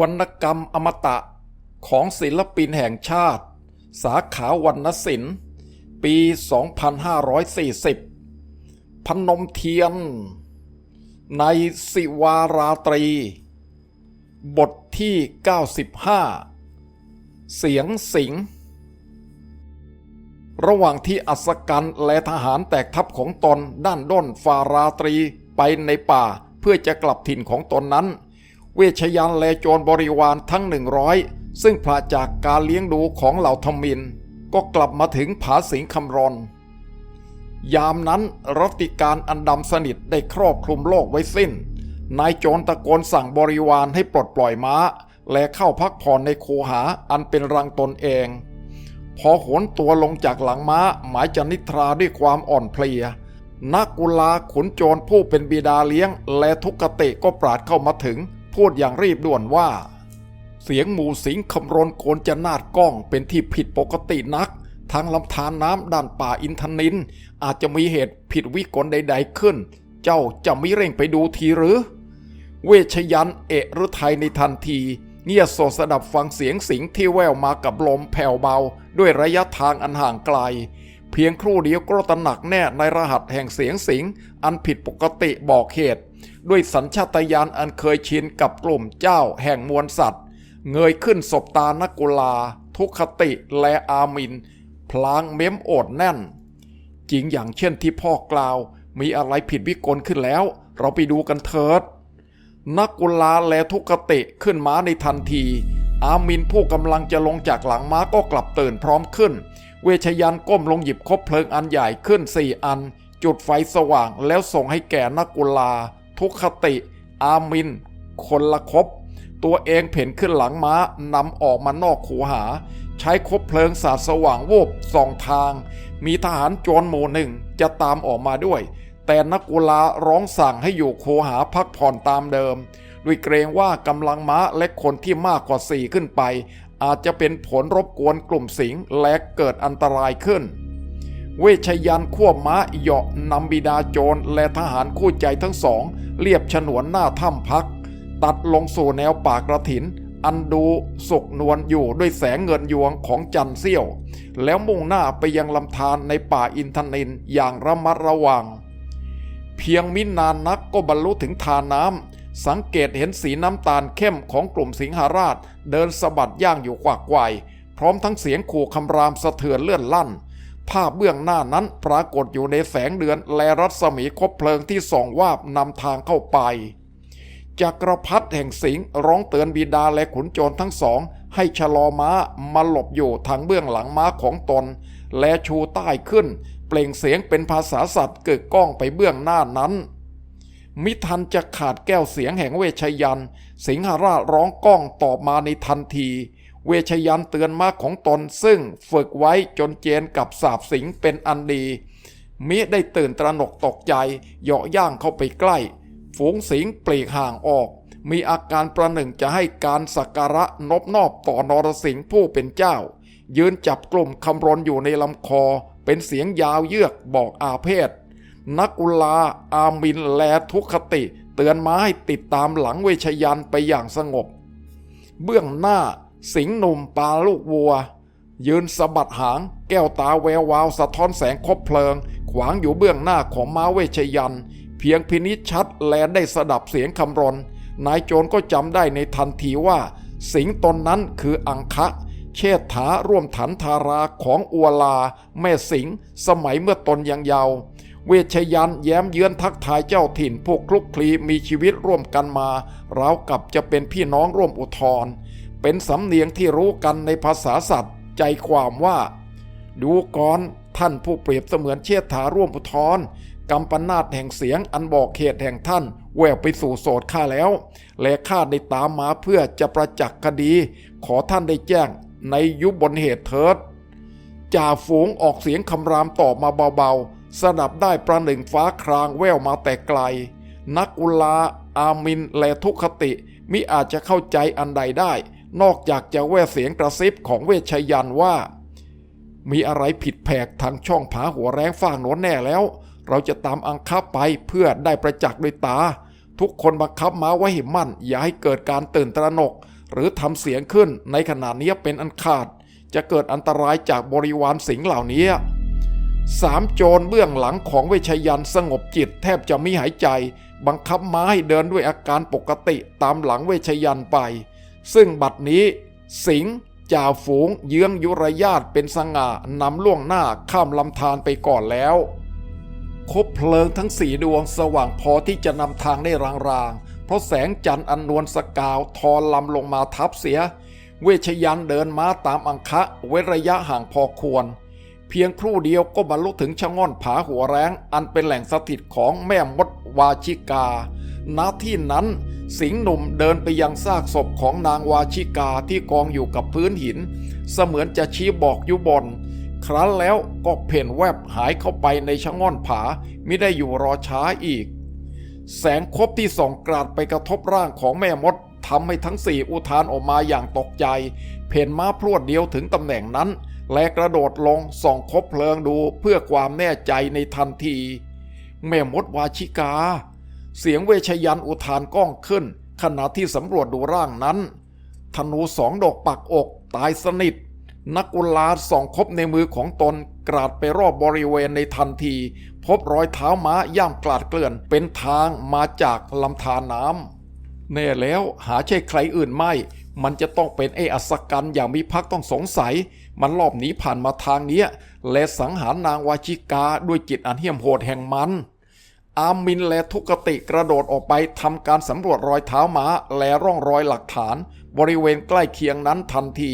วรรณกรรมอมตะของศิลปินแห่งชาติ สาขาวรรณศิลป์ ปี 2540 พนมเทียน ในสิวาราตรี บทที่ 95 เสียงสิง ระหว่างที่อัศกันและทหารแตกทัพของตนด้านด้นฟาราตรีไปในป่าเพื่อจะกลับถิ่นของตนนั้น เวชยันและโจรบริวารทั้งหนึ่งร้อยซึ่งพลาจากการเลี้ยงดูของเหล่าธมิน ก็กลับมาถึงผาสิงคำรอน ยามนั้นรัติการอันดำสนิทได้ครอบคลุมโลกไว้สิ้น นายโจรตะโกนสั่งบริวารให้ปลดปล่อยม้า และเข้าพักผ่อนในคูหาอันเป็นรังตนเอง พอโหนตัวลงจากหลังม้าหมายจะนิทราด้วยความอ่อนเพลียนักกุลาขุนโจรผู้เป็นบิดาเลี้ยง และทุกขเตก็ปราดเข้ามาถึง พูดอย่างรีบด่วนว่า เสียงหมูสิงคำรนโกนจะนาดก้องเป็นที่ผิดปกตินัก ทางลำธารน้ำด้านป่าอินทนิน อาจจะมีเหตุผิดวิกลใด ๆขึ้น เจ้าจะไม่เร่งไปดูทีหรือ เวชยันเอะฤทัยในทันที เงียบโสสดับฟังเสียงสิงที่แววมากับลมแผ่วเบา ด้วยระยะทางอันห่างไกลเพียงครู่เดียวก็ตระหนักแน่ในรหัสแห่งเสียงสิง อันผิดปกติบอกเหตุ ด้วยสัญชาตญาณอันเคยชินกับกลุ่มเจ้าแห่งมวลสัตว์ เงยขึ้นศบตานกุลา ทุกขติและอามิน พลางเม้มโอดแน่น จริงอย่างเช่นที่พ่อกล่าว มีอะไรผิดวิกลขึ้นแล้ว เราไปดูกันเถิดนักกุลาและทุกขติขึ้นม้าในทันที อามินผู้กำลังจะลงจากหลังม้าก็กลับตื่นพร้อมขึ้น เวชยันก้มลงหยิบคบเพลิงอันใหญ่ขึ้นสี่อัน จุดไฟสว่างแล้วส่งให้แก่นักกุลา ทุกขติ อามิน คนละคบ ตัวเองเพ่นขึ้นหลังม้านำออกมานอกขูหา ใช้คบเพลิงสาดสว่างวบสองทาง มีทหารโจรหมู่หนึ่งจะตามออกมาด้วย แต่นักกุลาร้องสั่งให้อยู่โคหาพักผ่อนตามเดิมด้วยเกรงว่ากำลังม้าและคนที่มากกว่าสี่ขึ้นไป อาจจะเป็นผลรบกวนกลุ่มสิงและเกิดอันตรายขึ้น เวชยันควบม้าเหาะนำบิดาโจรและทหารคู่ใจทั้งสองเรียบฉนวนหน้าถ้ำพัก ตัดลงสู่แนวป่ากระถิน อันดูสุกนวลอยู่ด้วยแสงเงินยวงของจันเสี้ยว แล้วมุ่งหน้าไปยังลำธารในป่าอินทนินอย่างระมัดระวัง เพียงมินานนักก็บรรลุถึงทาน้ำสังเกตเห็นสีน้ำตาลเข้มของกลุ่มสิงหาราช เดินสะบัดย่างอยู่กวากไกวพร้อมทั้งเสียงขู่คำรามสะเทือนเลื่อนลั่น ภาพเบื้องหน้านั้นปรากฏอยู่ในแสงเดือนและรัศมีคบเพลิงที่ส่องวาบนำทางเข้าไปจักรพรรดิแห่งสิงห์ร้องเตือนบิดาและขุนโจรทั้งสอง ให้ชะลอม้ามาหลบอยู่ทางเบื้องหลังม้าของตน และชูใต้ขึ้น เปล่งเสียงเป็นภาษาสัตว์เกิดก้องไปเบื้องหน้านั้น มิทันจะขาดแก้วเสียงแห่งเวชยัน สิงหราชร้องก้องตอบมาในทันที เวชยันเตือนมาของตนซึ่งฝึกไว้จนเจนกับสาบสิงเป็นอันดี มิได้ตื่นตระหนกตกใจเหาะย่างเข้าไปใกล้ ฝูงสิงปลีกห่างออก มีอาการประหนึ่งจะให้การสักการะนบนอบต่อนรสิงห์ผู้เป็นเจ้า ยืนจับกลุ่มคำรนอยู่ในลำคอ เป็นเสียงยาวเยือกบอกอาเพศ นักกุลาอามินแลทุกขติ เตือนมาให้ติดตามหลังเวชยันไปอย่างสงบ เบื้องหน้า สิงหนุ่มปลาลูกวัว ยืนสะบัดหาง แก้วตาแวววาวสะท้อนแสงคบเพลิง ขวางอยู่เบื้องหน้าของม้าเวชยัน เพียงพินิจชัดแลได้สดับเสียงคำรนนายโจรก็จำได้ในทันทีว่า สิงตนนั้นคืออังคะเชษฐาร่วมถันธาราของอัวลา แม่สิงสมัยเมื่อตนยังเยาว์เวชยันแย้มเยือนทักทายเจ้าถิ่นพวกคลุกคลีมีชีวิตร่วมกันมา ราวกับจะเป็นพี่น้องร่วมอุทธร เป็นสำเนียงที่รู้กันในภาษาสัตว์ ใจความว่า ดูก่อนท่านผู้เปรียบเสมือนเชษฐาร่วมอุทธรกำปนาตแห่งเสียงอันบอกเขตแห่งท่าน แววไปสู่โสดข้าแล้ว และข้าได้ตามมาเพื่อจะประจักษ์คดี ขอท่านได้แจ้งในยุบบนเหตุเถิดจ่าฝูงออกเสียงคำรามตอบมาเบาๆสดับได้ประหนึ่งฟ้าครางแววมาแต่ไกล นักอุลา อามิน และทุกขติมิอาจจะเข้าใจอันใดได้ นอกจากจะแววเสียงกระซิบของเวชยันว่า มีอะไรผิดแผกทางช่องผาหัวแรงฝ้าโน้นแน่แล้ว เราจะตามอังคับไปเพื่อได้ประจักษ์ด้วยตา ทุกคนบังคับม้าไว้ให้มั่น อย่าให้เกิดการตื่นตระหนก หรือทำเสียงขึ้นในขณะนี้เป็นอันขาด จะเกิดอันตรายจากบริวารสิงเหล่านี้สามโจรเบื้องหลังของเวชยันสงบจิตแทบจะไม่หายใจ บังคับม้าให้เดินด้วยอาการปกติตามหลังเวชยันไป ซึ่งบัดนี้สิงห์จ่าฝูงเยื้องยุรยาตเป็นสง่านำล่วงหน้าข้ามลำธารไปก่อนแล้วคบเพลิงทั้งสีดวงสว่างพอที่จะนำทางได้รางๆ เพราะแสงจันทร์อันนวลสกาวทอลำลงมาทับเสีย เวชยันเดินม้าตามอังคะเว้นระยะห่างพอควร เพียงครู่เดียวก็บรรลุถึงชะง่อนผาหัวแรงอันเป็นแหล่งสถิตของแม่มดวาชิกา ณที่นั้น สิงห์หนุ่มเดินไปยังซากศพของนางวาชิกาที่กองอยู่กับพื้นหิน เสมือนจะชี้บอกอยู่บน ครั้นแล้วก็เพ่นแวบหายเข้าไปในชะง่อนผาไม่ได้อยู่รอช้าอีก แสงคบที่ส่องกราดไปกระทบร่างของแม่มดทำให้ทั้งสี่อุทานออกมาอย่างตกใจ เพ่นม้าพรวดเดียวถึงตำแหน่งนั้น และกระโดดลงส่องคบเพลิงดูเพื่อความแน่ใจในทันที แม่มดวาชิกา เสียงเวชยันอุทานก้องขึ้น ขณะที่สำรวจดูร่างนั้น ธนูสองดอกปักอก ตายสนิท นักกุลาส่องคบในมือของตนกราดไปรอบบริเวณในทันที พบรอยเท้าม้าย่ำกลาดเกลื่อน เป็นทางมาจากลำธารน้ำแน่แล้วหาใช่ใครอื่นไม่ มันจะต้องเป็นไอ้อัศกันอย่างมีพักต้องสงสัย มันรอบหนีผ่านมาทางเนี้ยและสังหารนางวาชิกาด้วยจิตอันเหี้ยมโหดแห่งมัน อามินและทุกติกระโดดออกไปทำการสำรวจรอยเท้าม้าและร่องรอยหลักฐาน บริเวณใกล้เคียงนั้นทันที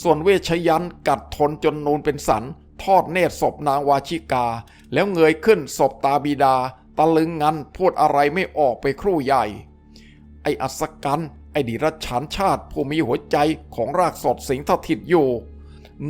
ส่วนเวชยันต์กัดทนจนนูนเป็นสัน ทอดเนตรศพนางวาชิกา แล้วเงยขึ้นศพตาบิดา ตะลึงงันพูดอะไรไม่ออกไปครู่ใหญ่ ไออัศกัน ไอดิรัจฉานชาติผู้มีหัวใจของรากสดสิงสถิตอยู่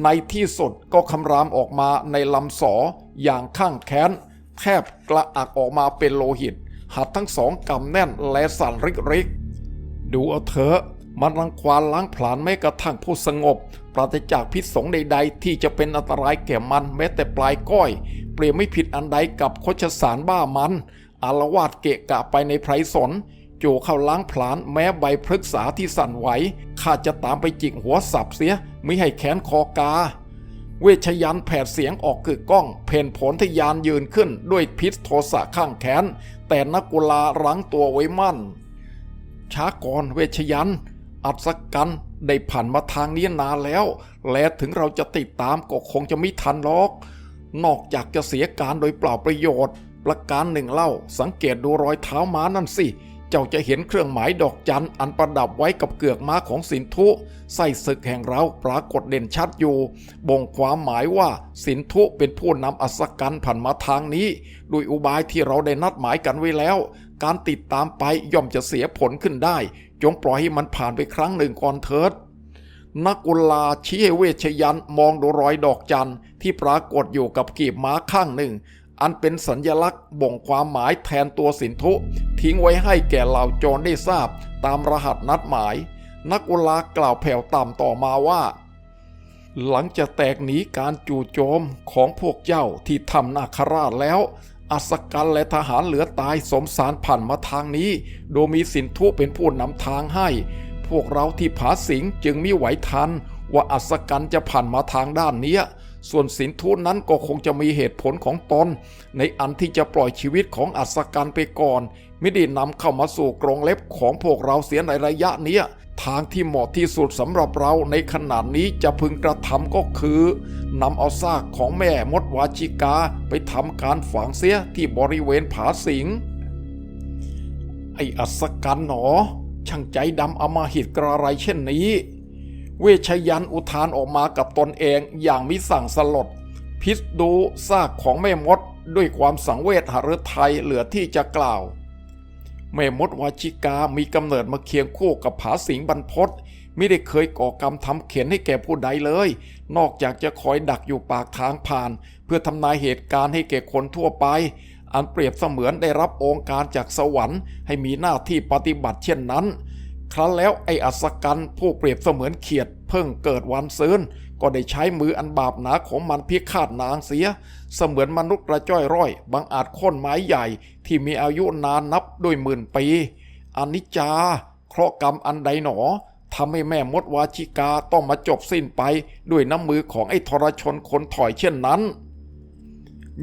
ในที่สุดก็คำรามออกมาในลำสออย่างข้างแค้น แทบกระอักออกมาเป็นโลหิต หัดทั้งสองกำแน่นและสั่นริกริกๆ ดูเอาเถอะมันรังควานล้างผลาญแม้กระทั่งผู้สงบ ปราศจากพิษสงใดๆ ที่จะเป็นอันตรายแก่มันแม้แต่ปลายก้อย เปรียบไม่ผิดอันใดกับโคชสารบ้ามัน อารวาดเกะกะไปในไพรสนโจเข้าล้างผลาญแม้ใบพฤกษาที่สั่นไหวข้าจะตามไปจิกหัวสับเสียไม่ให้แขนคอกา เวชยันต์แผดเสียงออกกึกก้อง เพนผลทยานยืนขึ้นด้วยพิษโทสะข้างแขน แต่นักกุลารั้งตัวไว้มั่น ช้าก่อนเวชยันต์อัศกันได้ผ่านมาทางนี้นานแล้ว และถึงเราจะติดตามก็คงจะไม่ทันหรอก นอกจากจะเสียการโดยเปล่าประโยชน์ ประการหนึ่งเล่าสังเกตดูรอยเท้าม้านั่นสิเจ้าจะเห็นเครื่องหมายดอกจันอันประดับไว้กับเกือกม้าของสินธุไส้ศึกแห่งเราปรากฏเด่นชัดอยู่ บ่งความหมายว่าสินธุเป็นผู้นำอัศกันผ่านมาทางนี้ด้วยอุบายที่เราได้นัดหมายกันไว้แล้ว การติดตามไปย่อมจะเสียผลขึ้นได้ จงปล่อยให้มันผ่านไปครั้งหนึ่งก่อนเถิดนักกุลาชี้ให้เวชยันมองดูรอยดอกจันที่ปรากฏอยู่กับกีบม้าข้างหนึ่ง อันเป็นสัญญลักษณ์บ่งความหมายแทนตัวสินธุทิ้งไว้ให้แก่เหล่าโจรได้ทราบตามรหัสนัดหมาย นักกุลากล่าวแผ่วต่ำต่อมาว่า หลังจากแตกหนีการจู่โจมของพวกเจ้าที่ทำนาคราชแล้วอัศกันและทหารเหลือตายสมสารผ่านมาทางนี้ โดยมีสินธุเป็นผู้นำทางให้ พวกเราที่ผาสิงจึงมิไหวทัน ว่าอัศกันจะผ่านมาทางด้านเนี้ย ส่วนสินธุนั้นก็คงจะมีเหตุผลของตน ในอันที่จะปล่อยชีวิตของอัศกันไปก่อน ไม่ได้นำเข้ามาสู่กรงเล็บของพวกเราเสียในระยะเนี้ยทางที่เหมาะที่สุดสำหรับเราในขนาดนี้จะพึงกระทำก็คือนำเอาซากของแม่มดวาชิกาไปทำการฝังเสียที่บริเวณผาสิง ไออัศกันหนอ ช่างใจดำอำมหิตกระไรเช่นนี้ เวชยันต์อุทานออกมากับตนเองอย่างมิสั่งสลด พิษดูซากของแม่มดด้วยความสังเวชหฤทัยเหลือที่จะกล่าว แม่มดวาชิกามีกำเนิดมาเคียงคู่กับผาสิงบรรพตไม่ได้เคยก่อกรรมทำเข็นให้แก่ผู้ใดเลย นอกจากจะคอยดักอยู่ปากทางผ่าน เพื่อทำนายเหตุการณ์ให้แก่คนทั่วไป อันเปรียบเสมือนได้รับองค์การจากสวรรค์ ให้มีหน้าที่ปฏิบัติเช่นนั้น ครั้นแล้วไอ้อัศกันผู้เปรียบเสมือนเขียด เพิ่งเกิดวันซืนก็ได้ใช้มืออันบาปหนาของมันพิฆาตนางเสีย เสมือนมนุษย์กระจ้อยร่อย บางอาจค่นไม้ใหญ่ที่มีอายุนานนับด้วยหมื่นปีอนิจจา เคราะห์กรรมอันใดหนอทำให้แม่มดวาชิกาต้องมาจบสิ้นไปด้วยน้ำมือของไอ้ทรชนคนถอยเช่นนั้น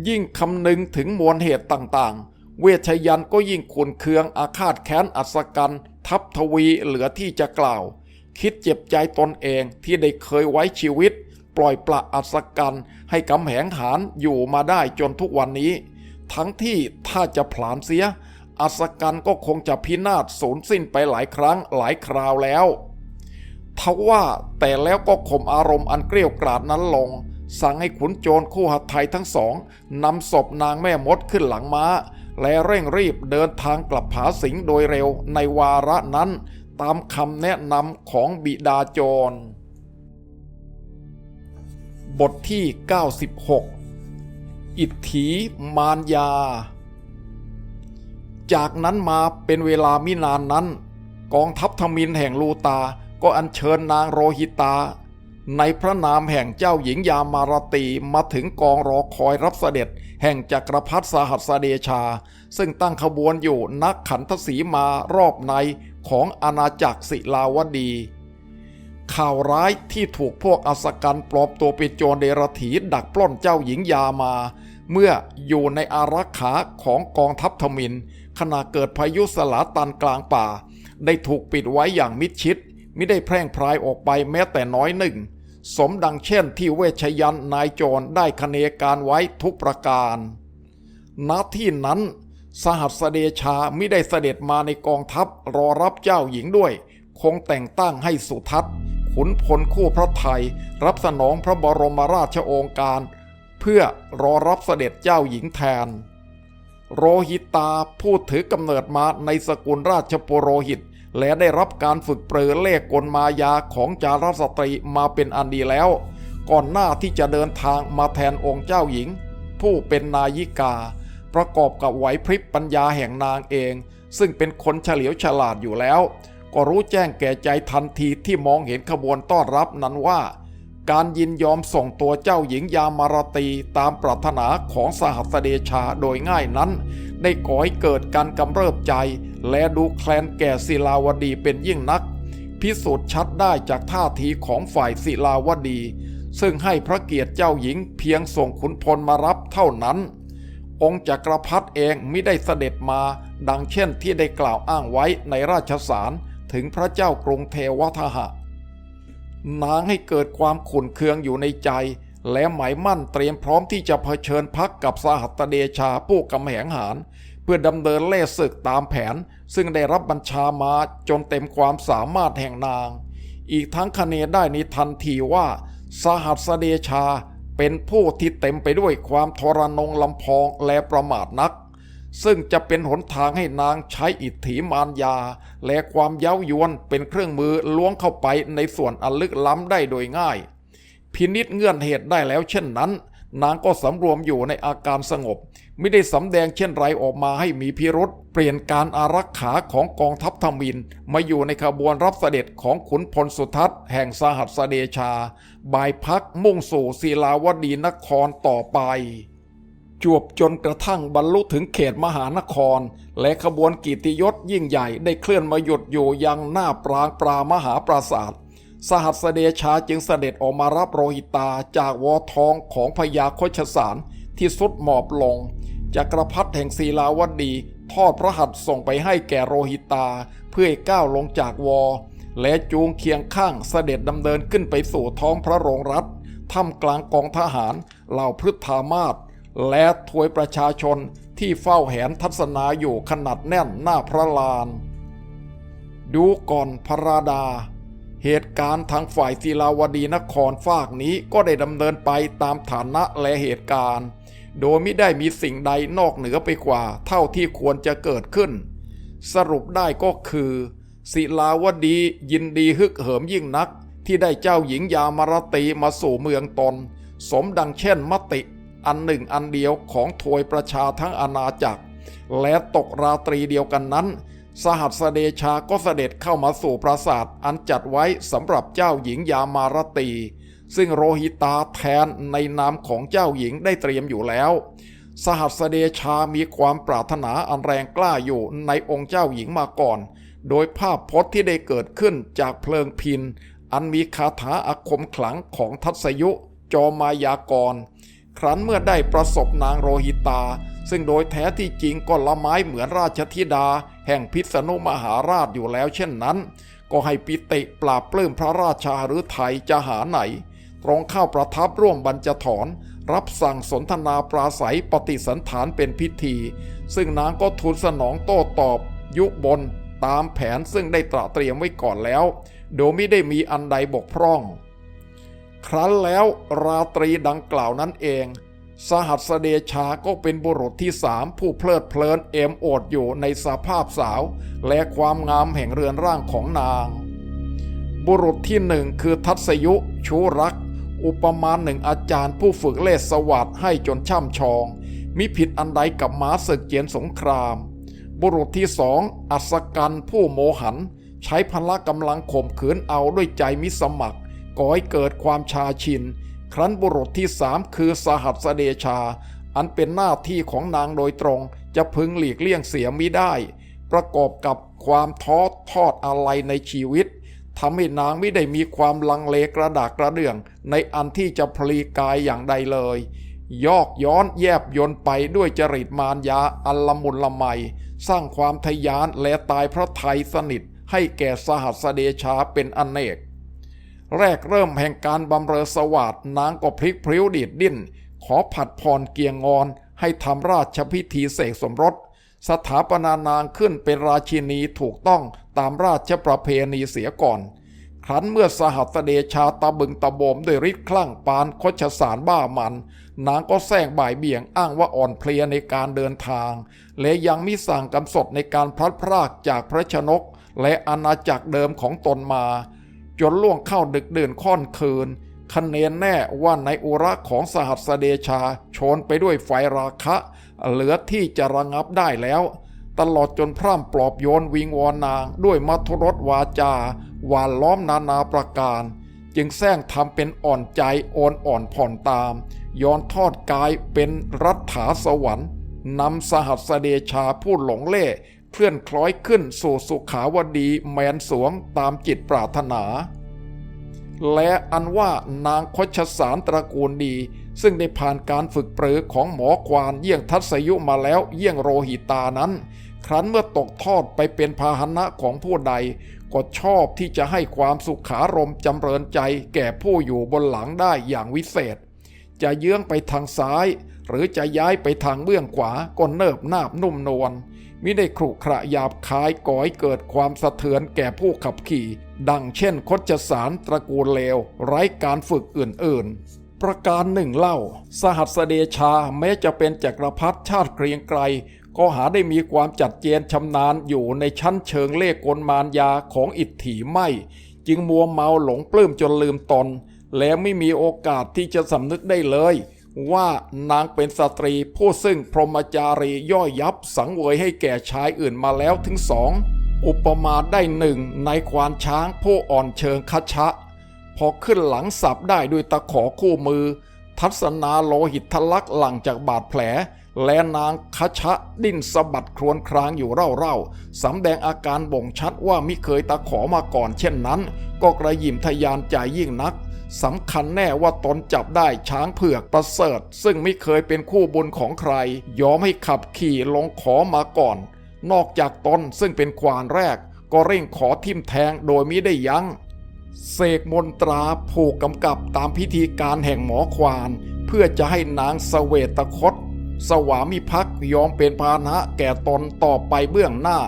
ยิ่งคำนึงถึงมวลเหตุต่างๆ เวชยันก็ยิ่งขุนเคืองอาฆาตแค้นอัศกัน ทับทวีเหลือที่จะกล่าว คิดเจ็บใจตนเองที่ได้เคยไว้ชีวิต ปล่อยปละอัศกันให้กำแหงหารอยู่มาได้จนทุกวันนี้ ทั้งที่ถ้าจะผลาญเสียอัศกันก็คงจะพินาศสูญสิ้นไปหลายครั้งหลายคราวแล้วทว่าแต่แล้วก็ข่มอารมณ์อันเกรี้ยวกราดนั้นลง สั่งให้ขุนโจรคู่หัตไทยทั้งสองนำศพนางแม่มดขึ้นหลังม้า และเร่งรีบเดินทางกลับผาสิงโดยเร็วในวาระนั้นตามคำแนะนำของบิดาจร บทที่ 96 อิทธิมารยา จากนั้นมาเป็นเวลามินานนั้น กองทัพทมินแห่งลูตาก็อัญเชิญนางโรหิตา ในพระนามแห่งเจ้าหญิงยามารตีมาถึงกองรอคอยรับเสด็จ แห่งจักรพรรดิสหัสเดชา ซึ่งตั้งขบวนอยู่นักขันทศีมารอบในของอาณาจักรศิลาวดี ข่าวร้ายที่ถูกพวกอสกันปลอมตัวเป็นโจรเดรถีดักปล้นเจ้าหญิงยามา เมื่ออยู่ในอารักขาของกองทัพทมินขณะเกิดพายุสลาตันกลางป่า ได้ถูกปิดไว้อย่างมิดชิด ไม่ได้แพร่งพรายออกไปแม้แต่น้อยหนึ่ง สมดังเช่นที่เวชยันนายจรได้คเนการไว้ทุกประการ ณที่นั้นสหัสเดชาไม่ได้เสด็จมาในกองทัพรอรับเจ้าหญิงด้วย คงแต่งตั้งให้สุทัศน์ขุนพลคู่พระไทย รับสนองพระบรมราชโองการ เพื่อรอรับเสด็จเจ้าหญิงแทน โรหิตาผู้ถือกำเนิดมาในสกุลราชปุโรหิต และได้รับการฝึกเปรือเล่กลมายาของจารสตรีมาเป็นอันดีแล้ว ก่อนหน้าที่จะเดินทางมาแทนองค์เจ้าหญิง ผู้เป็นนายิกา ประกอบกับไหวพริบปัญญาแห่งนางเอง ซึ่งเป็นคนเฉลียวฉลาดอยู่แล้ว ก็รู้แจ้งแก่ใจทันทีที่มองเห็นขบวนต้อนรับนั้นว่า การยินยอมส่งตัวเจ้าหญิงยามารตีตามปรารถนาของสหัสเดชาโดยง่ายนั้น ได้ก่อให้เกิดการกำเริบใจ และดูแคลนแก่ศิลาวดีเป็นยิ่งนัก พิสูจน์ชัดได้จากท่าทีของฝ่ายศิลาวดี ซึ่งให้พระเกียรติเจ้าหญิงเพียงส่งขุนพลมารับเท่านั้น องค์จักรพรรดิเองไม่ได้เสด็จมา ดังเช่นที่ได้กล่าวอ้างไว้ในราชสารถึงพระเจ้ากรุงเทวทหะ นางให้เกิดความขุ่นเคืองอยู่ในใจ และหมายมั่นเตรียมพร้อมที่จะเผชิญพักกับสหัตเดชาผู้กำแหงหาร พื่อดำเนินเล่ศึกตามแผน ซึ่งได้รับบัญชามาจนเต็มความสามารถแห่งนาง อีกทั้งคเนได้ในทันทีว่า สหัสเดชาเป็นผู้ที่เต็มไปด้วยความทรนงลำพองและประมาทนัก ซึ่งจะเป็นหนทางให้นางใช้อิทธิมารยา และความเย้ายวนเป็นเครื่องมือล้วงเข้าไปในส่วนอันลึกล้ำได้โดยง่าย พินิษเงื่อนเหตุได้แล้วเช่นนั้น นางก็สำรวมอยู่ในอาการสงบ ไม่ได้สำแดงเช่นไรออกมาให้มีพิรุษเปลี่ยนการอารักขาของกองทัพธมิน มาอยู่ในขบวนรับเสด็จของขุนพลสุทัศน์แห่งสหัสเดชาบายพักมุ่งสู่ศิลาวดีนครต่อไปจวบจนกระทั่งบรรลุถึงเขตมหานคร และขบวนกิตติยศยิ่งใหญ่ได้เคลื่อนมาหยุดอยู่ยังหน้าปรางปรามหาปราศาสตร์ สหัสเดชาจึงเสด็จออกมารับโรหิตาจากวอทองของพญาโคชสารที่สุดหมอบลงจักรพรรดิแห่งศีลาวดีทอดพระหัตถ์ส่งไปให้แก่โรหิตาเพื่อให้ก้าวลงจากวอ และจูงเคียงข้างเสด็จดำเนินขึ้นไปสู่ท้องพระโรงรัฐท่ามกลางกองทหารเหล่าพฤทธามาศและถวยประชาชนที่เฝ้าแหนทัศนาอยู่ขนาดแน่นหน้าพระลาน ดูก่อนพระราดา เหตุการณ์ทางฝ่ายศิลาวดีนครฝากนี้ก็ได้ดำเนินไปตามฐานะและเหตุการณ์ โดยไม่ได้มีสิ่งใดนอกเหนือไปกว่า เท่าที่ควรจะเกิดขึ้น สรุปได้ก็คือ ศิลาวดียินดีฮึกเหิมยิ่งนัก ที่ได้เจ้าหญิงยามารตีมาสู่เมืองตน สมดังเช่นมติ อันหนึ่งอันเดียวของถวยประชาทั้งอาณาจักร และตกราตรีเดียวกันนั้น สหัสเดชาก็เสด็จเข้ามาสู่ปราสาทอันจัดไว้สำหรับเจ้าหญิงยามารตี ซึ่งโรหิตาแทนในนามของเจ้าหญิงได้เตรียมอยู่แล้ว สหัสเดชามีความปรารถนาอันแรงกล้าอยู่ในองค์เจ้าหญิงมาก่อน โดยภาพพจน์ที่ได้เกิดขึ้นจากเพลิงพิน อันมีคาถาอาคมขลังของทัศยุ จอมายากร ครั้นเมื่อได้ประสบนางโรหิตา ซึ่งโดยแท้ที่จริงก็ละไม้เหมือนราชธิดา แห่งพิษณุมหาราชอยู่แล้วเช่นนั้น ก็ให้ปิติปราบปลื้มพระราชาหรือไทยจะหาไหน ตรงเข้าประทับร่วมบรรจถรรับสั่งสนทนาปราศัยปฏิสันฐานเป็นพิธี ซึ่งนางก็ทูลสนองโต้ตอบ ยุบนตามแผนซึ่งได้ตระเตรียมไว้ก่อนแล้ว โดยไม่ได้มีอันใดบกพร่อง ครั้นแล้วราตรีดังกล่าวนั้นเอง สหัสเดชาก็เป็นบุรุษที่สามผู้เพลิดเพลินเอมโอดอยู่ในสภาพสาว และความงามแห่งเรือนร่างของนาง บุรุษที่หนึ่งคือทัศยุชูรัก อุปมาหนึ่งอาจารย์ผู้ฝึกเลศสวัสดให้จนช่ำชอง มิผิดอันใดกับม้าศึกเจียนสงคราม บุรุษที่สองอัศกันผู้โมหัน ใช้พละกำลังข่มขืนเอาด้วยใจมิสมัครก่อให้เกิดความชาชิน ครั้นบุรุษที่สามคือสหัสเดชา อันเป็นหน้าที่ของนางโดยตรงจะพึงหลีกเลี่ยงเสียมิได้ ประกอบกับความท้อทอดอะไรในชีวิตทำให้นางไม่ได้มีความลังเลกระดากกระเดื่อง ในอันที่จะพลีกายอย่างใดเลย ยอกย้อนแยบยนไปด้วยจริตมารยาอัลมุนละไม สร้างความทะยานและตายพระไทยสนิทให้แก่สหัสเดชาเป็นอนเนก แรกเริ่มแห่งการบำเรอสวัสดนางก็พลิกพริ้วดีดดิ้น ขอผัดผ่อนเกียงงอน ให้ทำราชพิธีเสกสมรส สถาปนานางขึ้นเป็นราชินีถูกต้องตามราชประเพณีเสียก่อน ครั้นเมื่อสหัสเดชาตะบึงตะบมด้วยฤทธิ์คลั่งปานคชสารบ้ามัน นางก็แซงบ่ายเบี่ยงอ้างว่าอ่อนเพลียในการเดินทาง และยังมิสั่งกำสดในการพลัดพรากจากพระชนก และอาณาจักรเดิมของตนมา จนล่วงเข้าดึกดื่นค่อนคืนคะเนนแน่ว่าในอุระของสหัสเดชาชนไปด้วยไฟราคะ เหลือที่จะระงับได้แล้ว ตลอดจนพร่ำปลอบโยนวิงวอนนางด้วยมัทรสวาจา หวานล้อมนานาประการ จึงแซงทำเป็นอ่อนใจโอนอ่อนผ่อนตาม ย้อนทอดกายเป็นรัฐาสวรรค์นำสหัสเดชาผู้หลงเล่เคลื่อนคล้อยขึ้นสู่สุขาวดีแมนสวงตามจิตปรารถนา และอันว่านางคชสารตระกูลดี ซึ่งได้ผ่านการฝึกปรือของหมอควานเยี่ยงทัศยุมาแล้วเยี่ยงโรหิตานั้น ครั้นเมื่อตกทอดไปเป็นพาหนะของผู้ใด ก็ชอบที่จะให้ความสุขารมจำเริญใจแก่ผู้อยู่บนหลังได้อย่างวิเศษ จะเยื้องไปทางซ้าย หรือจะย้ายไปทางเบื้องขวาก็เนิบนาบนุ่มนวลมิได้ขรุขระหยาบคายก่อให้เกิดความสะเทือนแก่ผู้ขับขี่ ดังเช่นคดจสารตระกูลเลว ไร้การฝึกอื่นๆ ประการหนึ่งเล่า สหัสเดชาแม้จะเป็นจักรพรรดิชาติเกรียงไกรก็หาได้มีความจัดเจนชำนาญอยู่ในชั้นเชิงเล่กลมารยาของอิทธิไม่ จึงมัวเมาหลงปลื้มจนลืมตน และไม่มีโอกาสที่จะสำนึกได้เลย ว่านางเป็นสตรีผู้ซึ่งพรหมจารีย่อยยับสังเวยให้แก่ชายอื่นมาแล้วถึงสอง อุปมาได้หนึ่งในควานช้างผู้อ่อนเชิงคัชะ พอขึ้นหลังสับได้ด้วยตะขอคู่มือ ทัศนาโลหิตทะลักหลังจากบาดแผล และนางคชะดิ้นสะบัดครวญครางอยู่เร่าๆสำแดงอาการบ่งชัดว่ามิเคยตะขอมาก่อนเช่นนั้น ก็กระยิมทะยานใจยิ่งนักสำคัญแน่ว่าตนจับได้ช้างเผือกประเสริฐ ซึ่งไม่เคยเป็นคู่บุญของใคร ยอมให้ขับขี่ลงขอมาก่อน นอกจากตนซึ่งเป็นควานแรก ก็เร่งขอทิมแทงโดยมิได้ยัง้ง เสกมนตราผูกกำกับตามพิธีการแห่งหมอควาน เพื่อจะให้นางสเวตคต สวามิภักดยอมเป็นพาหนะแก่ตนต่อไปเบื้องหน้า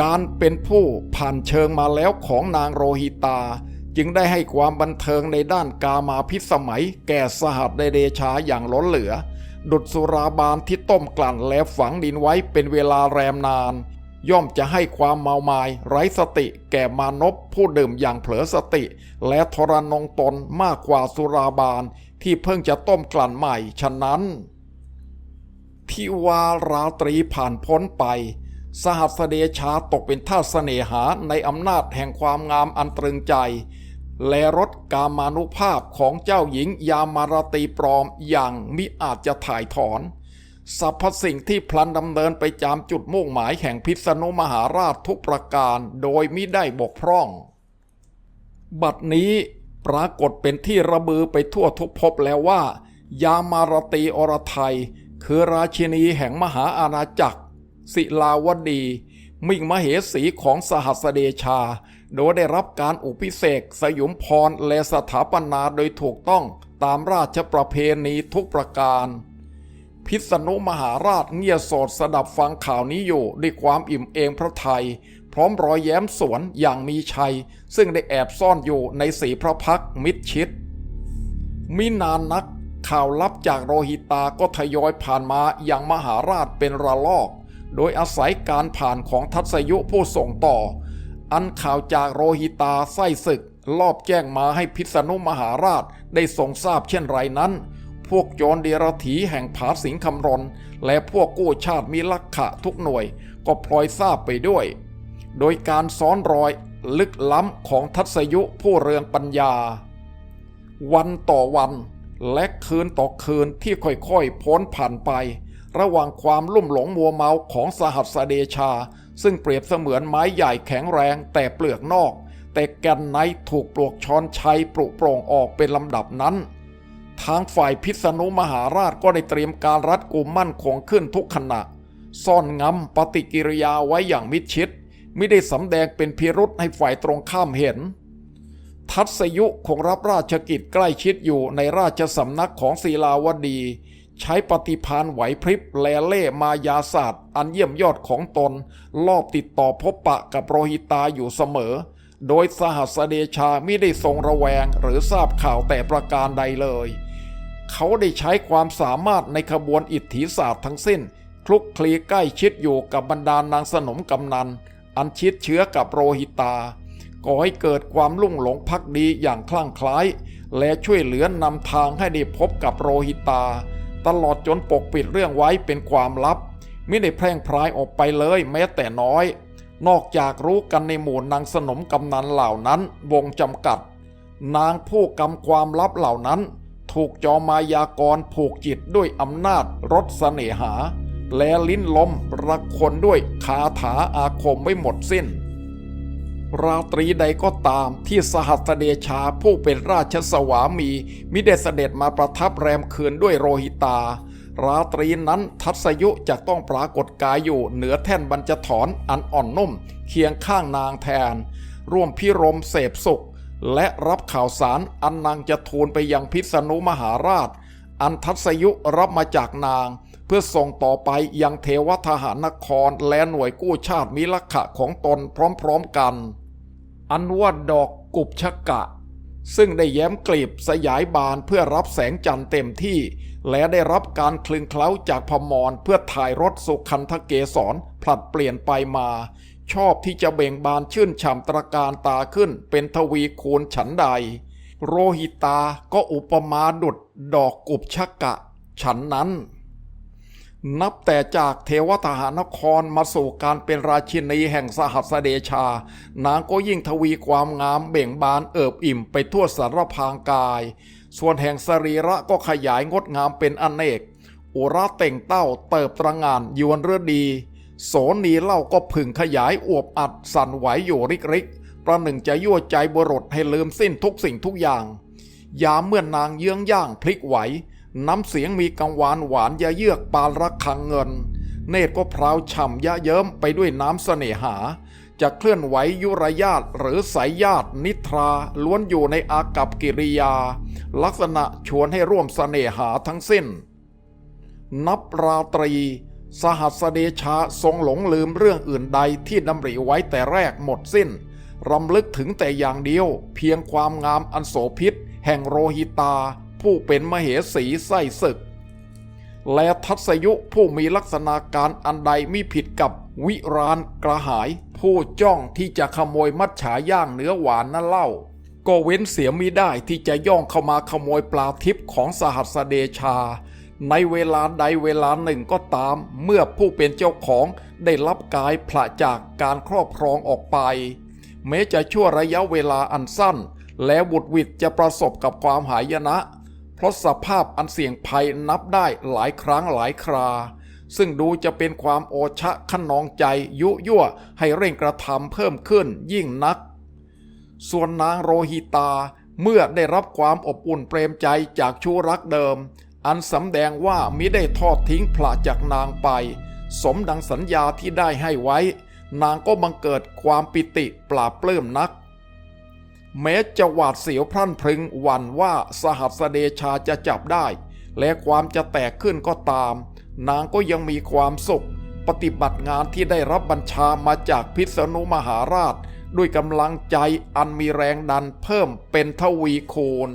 การเป็นผู้ผ่านเชิงมาแล้วของนางโรหิตา จึงได้ให้ความบันเทิงในด้านกามาพิสมัยแก่สหัสเดชาอย่างล้นเหลือ ดุดสุราบานที่ต้มกลั่นและฝังดินไว้เป็นเวลาแรมนาน ย่อมจะให้ความเมามาย ไร้สติแก่มานพผู้ดื่มอย่างเผลอสติ และทรนงตนมากกว่าสุราบานที่เพิ่งจะต้มกลั่นใหม่ฉะนั้น ที่วาราตรีผ่านพ้นไป สหัสเดชาตกเป็นท่าเสน่หาในอำนาจแห่งความงามอันตรึงใจ และรสกามานุภาพของเจ้าหญิงยามารตีปลอมอย่างมิอาจจะถ่ายถอนสรรพสิ่งที่พลันดำเนินไปจามจุดมุ่งหมายแห่งพิษณุมหาราชทุกประการโดยมิได้บกพร่อง บัดนี้ปรากฏเป็นที่ระบือไปทั่วทุกภพแล้วว่า ยามารตีอรไทย คือราชินีแห่งมหาอาณาจักร ศิลาวดี มิ่งมเหสีของสหัสเดชา โดยได้รับการอุปิเสกสยุมพรและสถาปนาโดยถูกต้องตามราชประเพณีทุกประการ พิษณุมหาราชเงียโสดสดับฟังข่าวนี้อยู่ด้วยความอิ่มเอมพระไทย พร้อมรอยแย้มสวนอย่างมีชัย ซึ่งได้แอบซ่อนอยู่ในสีพระพักมิดชิด มินานนักข่าวลับจากโรหิตาก็ทยอยผ่านมาอย่างมหาราชเป็นระลอก โดยอาศัยการผ่านของทัศยุผู้ส่งต่อ อันข่าวจากโรหิตาไส้ศึกลอบแจ้งมาให้พิษณุมหาราชได้ทรงทราบเช่นไรนั้น พวกจรเดรถีแห่งผาสิงคำรน และพวกกู้ชาติมีลักขะทุกหน่วย ก็พลอยทราบไปด้วย โดยการซ้อนรอยลึกล้ำของทัศยุผู้เรืองปัญญา วันต่อวันและคืนต่อคืนที่ค่อยๆพ้นผ่านไป ระหว่างความลุ่มหลงมัวเมาของสหัสเดชา ซึ่งเปรียบเสมือนไม้ใหญ่แข็งแรงแต่เปลือกนอก แต่แกนในถูกปลวกช้อนชัยปลุโปร่งออกเป็นลำดับนั้น ทางฝ่ายพิษณุมหาราชก็ได้เตรียมการรัดกุมมั่นคงขึ้นทุกขณะ ซ่อนงำปฏิกิริยาไว้อย่างมิดชิดไม่ได้สำแดงเป็นพิรุษให้ฝ่ายตรงข้ามเห็น ทัศยุคงรับราชกิจใกล้ชิดอยู่ในราชสำนักของศิลาวดี ใช้ปฏิพานไหวพริบแลเล่มายาศาสตร์ อันเยี่ยมยอดของตน ลอบติดต่อพบปะกับโรหิตาอยู่เสมอ โดยสหัสเดชาไม่ได้ทรงระแวงหรือทราบข่าวแต่ประการใดเลย เขาได้ใช้ความสามารถในขบวนอิทธิศาสตร์ทั้งสิ้น คลุกคลีใกล้ชิดอยู่กับบรรดานางสนมกำนัน อันชิดเชื้อกับโรหิตาก่อให้เกิดความลุ่งหลงพักดีอย่างคลั่งคล้าย และช่วยเหลือนำทางให้ได้พบกับโรหิตา ตลอดจนปกปิดเรื่องไว้เป็นความลับ ไม่ได้แพร่งพรายออกไปเลยแม้แต่น้อย นอกจากรู้กันในหมู่นางสนมกำนันเหล่านั้นวงจำกัด นางผู้กำความลับเหล่านั้น ถูกจอมายากรผูกจิตด้วยอำนาจรสเสน่หา และลิ้นลมรักคนด้วยคาถาอาคมไม่หมดสิ้น ราตรีใดก็ตามที่สหัสเดชาผู้เป็นราชสวามีมิได้เสด็จมาประทับแรมคืนด้วยโรหิตา ราตรีนั้นทัศยุจะต้องปรากฏกายอยู่เหนือแท่นบรรจถรอันอ่อนนุ่ม เคียงข้างนางแทน ร่วมพิรมเสพสุข และรับข่าวสารอันนางจะทูลไปยังพิษณุมหาราช อันทัศยุรับมาจากนาง เพื่อส่งต่อไปยังเทวทหารนครและหน่วยกู้ชาติมิลขะของตนพร้อมๆกัน อันว่าดอกกุบชะกะ ซึ่งได้แย้มกลีบสยายบานเพื่อรับแสงจันทร์เต็มที่ และได้รับการคลึงเคล้าจากพมรเพื่อถ่ายรถสุขันธเกศรผลัดเปลี่ยนไปมา ชอบที่จะเบ่งบานชื่นฉ่ำตระการตาขึ้นเป็นทวีคูณฉันใด โรหิตาก็อุปมาดุดดอกกุบชะกะ ฉันนั้น นับแต่จากเทวทหานครมาสู่การเป็นราชินีแห่งสหัสเดชา นางก็ยิ่งทวีความงามเบ่งบานเอิบอิ่มไปทั่วสารพางกาย ส่วนแห่งสรีระก็ขยายงดงามเป็นอเนก อุระเต่งเต้าเติบตระงานยวนเรือดี โสนีเล่าก็ผึ่งขยายอวบอัดสั่นไหวอยู่ริกริกประหนึ่งจะยั่วใจบรุษให้ลืมสิ้นทุกสิ่งทุกอย่าง ยามเมื่อนางเยื้องย่างพลิกไหว น้ำเสียงมีกังวานหวานยะเยือกปานรักคังเงิน เนตรก็พราวฉ่ำยะเยิ้มไปด้วยน้ำเสน่หา จะเคลื่อนไหวยุรญาตหรือสายญาตินิทราล้วนอยู่ในอากับกิริยา ลักษณะชวนให้ร่วมเสน่หาทั้งสิ้น นับราตรี สหัสเดชาทรงหลงลืมเรื่องอื่นใดที่ดำริไว้แต่แรกหมดสิ้นรำลึกถึงแต่อย่างเดียว เพียงความงามอันโสพิษแห่งโรหิตา ผู้เป็นมเหสีไส้ศึก และทัศยุผู้มีลักษณะการอันใดมิผิดกับวิรานกระหาย ผู้จ้องที่จะขโมยมัดฉาย่างเนื้อหวานนั่นเล่า ก็เว้นเสียมิได้ที่จะย่องเข้ามาขโมยปลาทิพย์ของสหัสเดชา ในเวลาใดเวลาหนึ่งก็ตาม เมื่อผู้เป็นเจ้าของได้รับกายผละจากการครอบครองออกไป แม้จะชั่วระยะเวลาอันสั้นและบุตรวิดจะประสบกับความหายนะ เพราะสภาพอันเสี่ยงภัยนับได้หลายครั้งหลายครา ซึ่งดูจะเป็นความโอชะขนองใจยุยั่วให้เร่งกระทำเพิ่มขึ้นยิ่งนัก ส่วนนางโรหิตาเมื่อได้รับความอบอุ่นเปรมใจจากชู้รักเดิม อันสำแดงว่ามิได้ทอดทิ้งพระจากนางไป สมดังสัญญาที่ได้ให้ไว้ นางก็บังเกิดความปิติปราบปลื้มนัก แม้จะหวาดเสียวพรั่นพรึงหวั่นว่าสหัสเดชาจะจับได้ และความจะแตกขึ้นก็ตาม นางก็ยังมีความสุข ปฏิบัติงานที่ได้รับบัญชามาจากพิษณุมหาราช ด้วยกำลังใจอันมีแรงดันเพิ่มเป็นทวีคูณ